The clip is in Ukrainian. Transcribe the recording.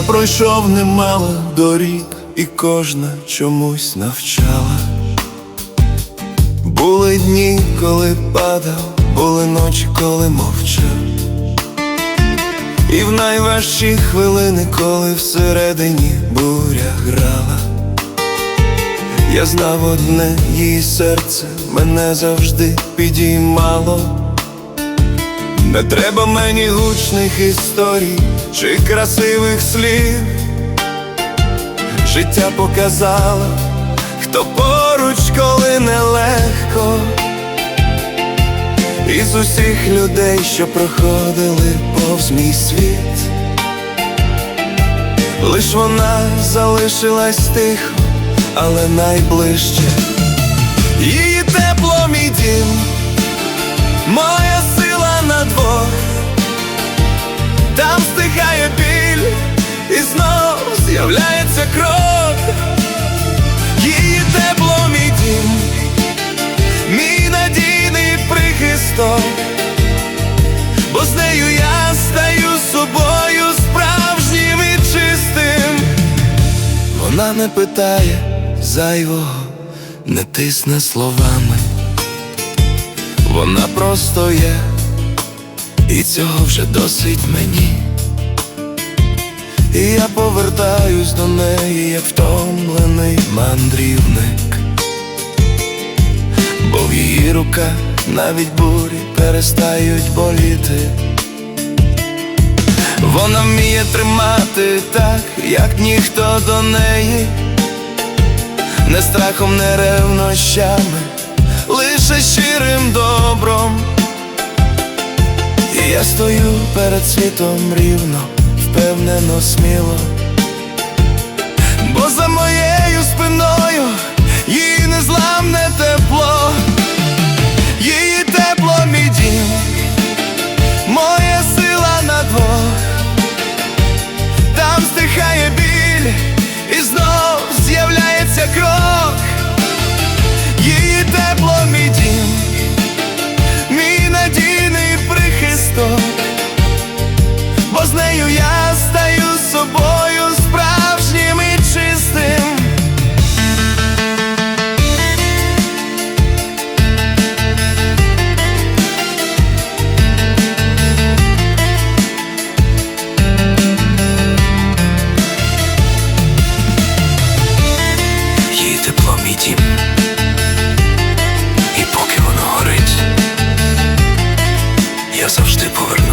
пройшов немало доріг, і кожна чомусь навчала. Були дні, коли падав, були ночі, коли мовчав. І в найважчі хвилини, коли всередині буря грала. Я знав одне, її серце мене завжди підіймало. Не треба мені гучних історій чи красивих слів. Життя показало, хто поруч, коли нелегко. Із усіх людей, що проходили повз мій світ, лиш вона залишилась тихо, але найближче. Крок. Її тепло, мій дім, мій надійний прихисток, бо з нею я стаю собою справжнім і чистим. Вона не питає зайвого, не тисне словами. Вона просто є, і цього вже досить мені. І я повертаюсь до неї, як втомлений мандрівник, бо в її руках навіть бурі перестають боліти. Вона вміє тримати так, як ніхто до неї, не страхом, не ревнощами, лише щирим добром. І я стою перед світом рівно, впевнено, сміло, бо за моє. я завжди поверну.